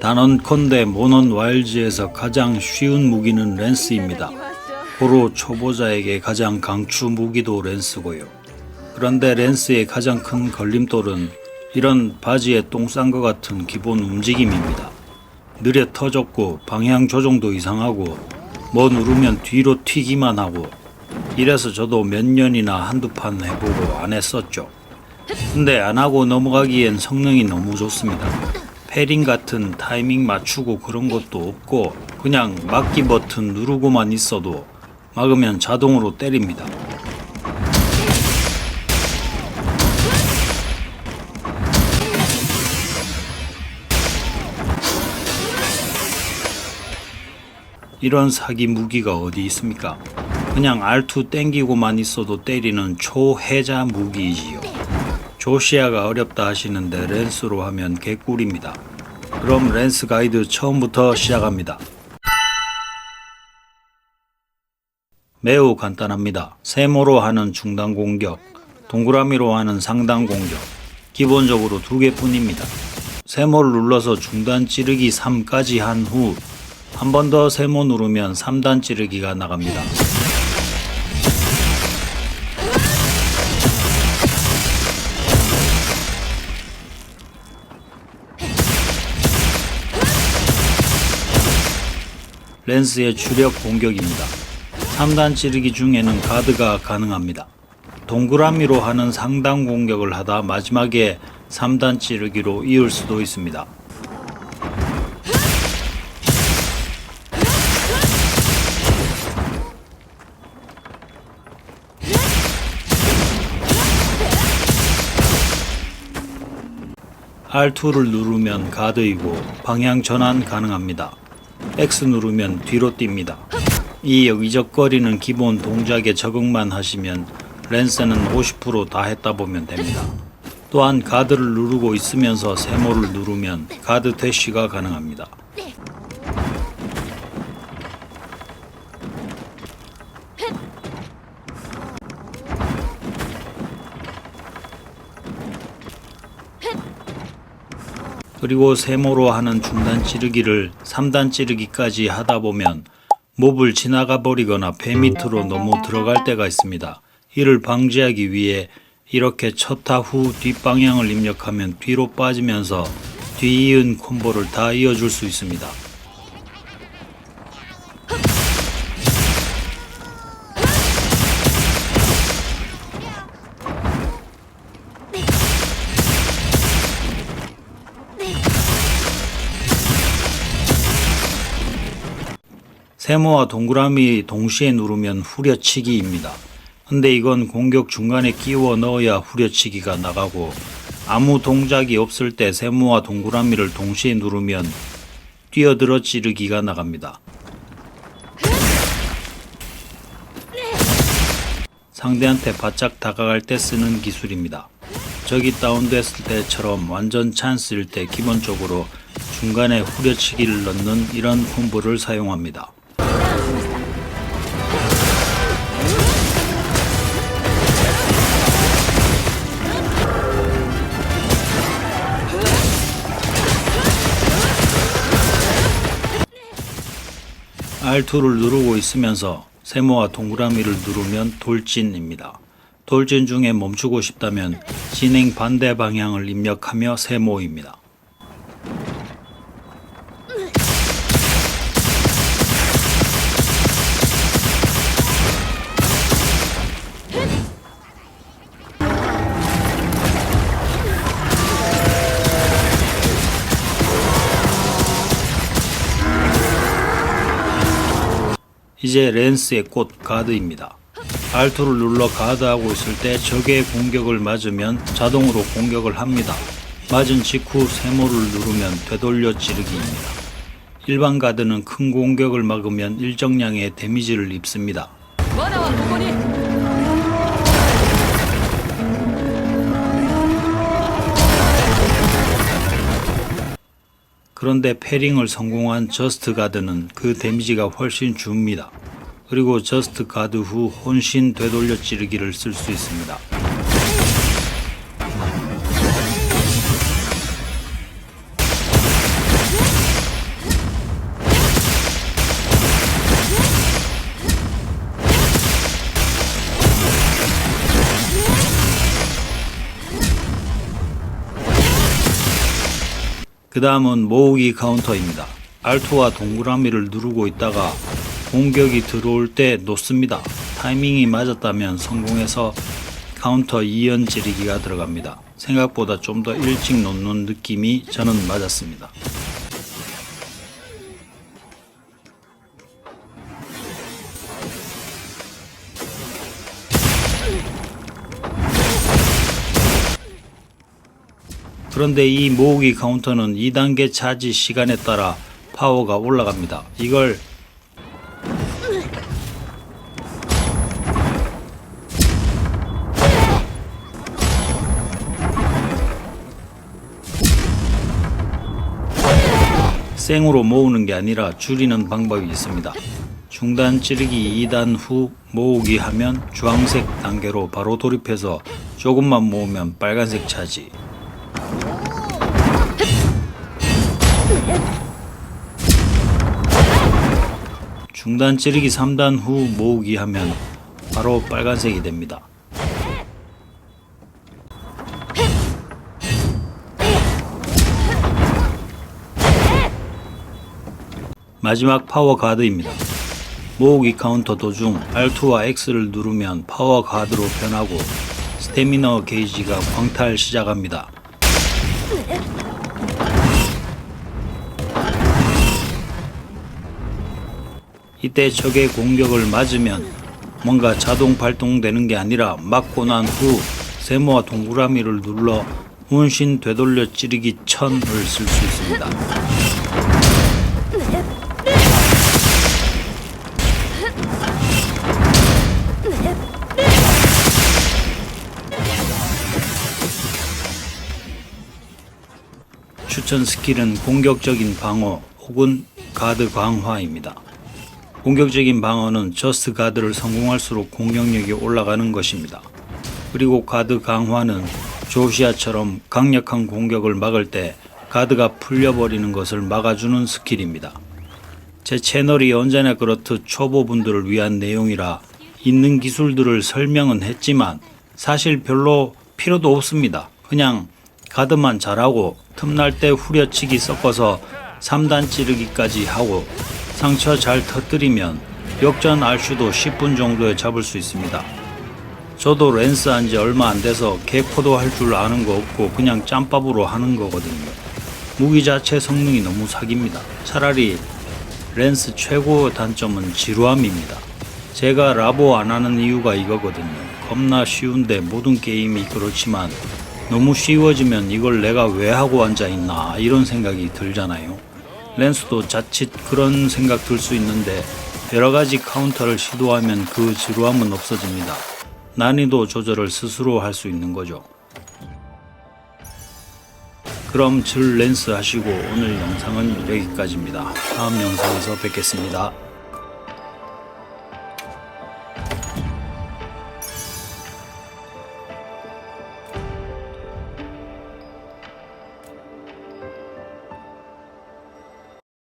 단언컨대 모넌 와일즈에서 가장 쉬운 무기는 랜스입니다. 고로 초보자에게 가장 강추 무기도 랜스고요. 그런데 랜스의 가장 큰 걸림돌은 이런 바지에 똥 싼 것 같은 기본 움직임입니다. 느려 터졌고 방향 조정도 이상하고 뭐 누르면 뒤로 튀기만 하고 이래서 저도 몇 년이나 한두 판 해보고 안 했었죠. 근데 안 하고 넘어가기엔 성능이 너무 좋습니다. 패링 같은 타이밍 맞추고 그런 것도 없고 그냥 막기 버튼 누르고만 있어도 막으면 자동으로 때립니다. 이런 사기 무기가 어디 있습니까? 그냥 R2 땡기고만 있어도 때리는 초해자 무기이지요. 조시아가 어렵다 하시는데 렌스로 하면 개꿀입니다. 그럼 렌스 가이드 처음부터 시작합니다. 매우 간단합니다. 세모로 하는 중단 공격, 동그라미로 하는 상단 공격, 기본적으로 두 개뿐입니다. 세모를 눌러서 중단 찌르기 3까지 한 후 한 번 더 세모 누르면 3단 찌르기가 나갑니다. 렌스의 주력 공격입니다. 3단 찌르기 중에는 가드가 가능합니다. 동그라미로 하는 상단 공격을 하다 마지막에 3단 찌르기로 이을 수도 있습니다. R2를 누르면 가드이고 방향 전환 가능합니다. X 누르면 뒤로 뜁니다. 이 여기적거리는 기본 동작에 적응만 하시면 랜스는 50%다 했다 보면 됩니다. 또한 가드를 누르고 있으면서 세모를 누르면 가드 대쉬가 가능합니다. 그리고 세모로 하는 중단 찌르기를 3단 찌르기까지 하다 보면 몹을 지나가 버리거나 배 밑으로 너무 들어갈 때가 있습니다. 이를 방지하기 위해 이렇게 첫타 후 뒷방향을 입력하면 뒤로 빠지면서 뒤이은 콤보를 다 이어줄 수 있습니다. 세모와 동그라미 동시에 누르면 후려치기입니다. 근데 이건 공격 중간에 끼워 넣어야 후려치기가 나가고 아무 동작이 없을 때 세모와 동그라미를 동시에 누르면 뛰어들어 찌르기가 나갑니다. 상대한테 바짝 다가갈 때 쓰는 기술입니다. 적이 다운됐을 때처럼 완전 찬스일 때 기본적으로 중간에 후려치기를 넣는 이런 콤보를 사용합니다. R2를 누르고 있으면서 세모와 동그라미를 누르면 돌진입니다. 돌진 중에 멈추고 싶다면 진행 반대 방향을 입력하며 세모입니다. 이제 랜스의 꽃 가드입니다. R2를 눌러 가드하고 있을 때 적의 공격을 맞으면 자동으로 공격을 합니다. 맞은 직후 세모를 누르면 되돌려 찌르기입니다. 일반 가드는 큰 공격을 막으면 일정량의 데미지를 입습니다. 그런데 패링을 성공한 저스트 가드는 그 데미지가 훨씬 줍니다. 그리고 저스트 가드 후 혼신 되돌려 찌르기를 쓸 수 있습니다. 그 다음은 모으기 카운터입니다. 알토와 동그라미를 누르고 있다가 공격이 들어올 때 놓습니다. 타이밍이 맞았다면 성공해서 카운터 2연 찌르기가 들어갑니다. 생각보다 좀 더 일찍 놓는 느낌이 저는 맞았습니다. 그런데 이 모으기 카운터는 2단계 차지 시간에 따라 파워가 올라갑니다. 이걸 생으로 모으는 게 아니라 줄이는 방법이 있습니다. 중단 찌르기 2단 후 모으기 하면 주황색 단계로 바로 돌입해서 조금만 모으면 빨간색 차지. 중단 찌르기 3단 후 모으기 하면 바로 빨간색이 됩니다. 마지막 파워 가드입니다. 모으기 카운터 도중 R2와 X를 누르면 파워 가드로 변하고 스태미너 게이지가 광탈 시작합니다. 이때 적의 공격을 맞으면 뭔가 자동 발동되는 게 아니라 맞고 난 후 세모와 동그라미를 눌러 문신 되돌려 찌르기 천을 쓸 수 있습니다. 추천 스킬은 공격적인 방어 혹은 가드 강화입니다. 공격적인 방어는 저스트 가드를 성공할수록 공격력이 올라가는 것입니다. 그리고 가드 강화는 조시아처럼 강력한 공격을 막을 때 가드가 풀려버리는 것을 막아주는 스킬입니다. 제 채널이 언제나 그렇듯 초보분들을 위한 내용이라 있는 기술들을 설명은 했지만 사실 별로 필요도 없습니다. 그냥 가드만 잘하고 틈날 때 후려치기 섞어서 3단 찌르기까지 하고 상처 잘 터뜨리면 역전 알슈도 10분 정도에 잡을 수 있습니다. 저도 랜스 한 지 얼마 안 돼서 개코도 할 줄 아는 거 없고 그냥 짬밥으로 하는 거거든요. 무기 자체 성능이 너무 사기입니다. 차라리 랜스 최고 단점은 지루함입니다. 제가 라보 안 하는 이유가 이거거든요. 겁나 쉬운데 모든 게임이 그렇지만 너무 쉬워지면 이걸 내가 왜 하고 앉아 있나 이런 생각이 들잖아요. 랜스도 자칫 그런 생각 들 수 있는데 여러 가지 카운터를 시도하면 그 지루함은 없어집니다. 난이도 조절을 스스로 할 수 있는 거죠. 그럼 줄 랜스 하시고 오늘 영상은 여기까지입니다. 다음 영상에서 뵙겠습니다.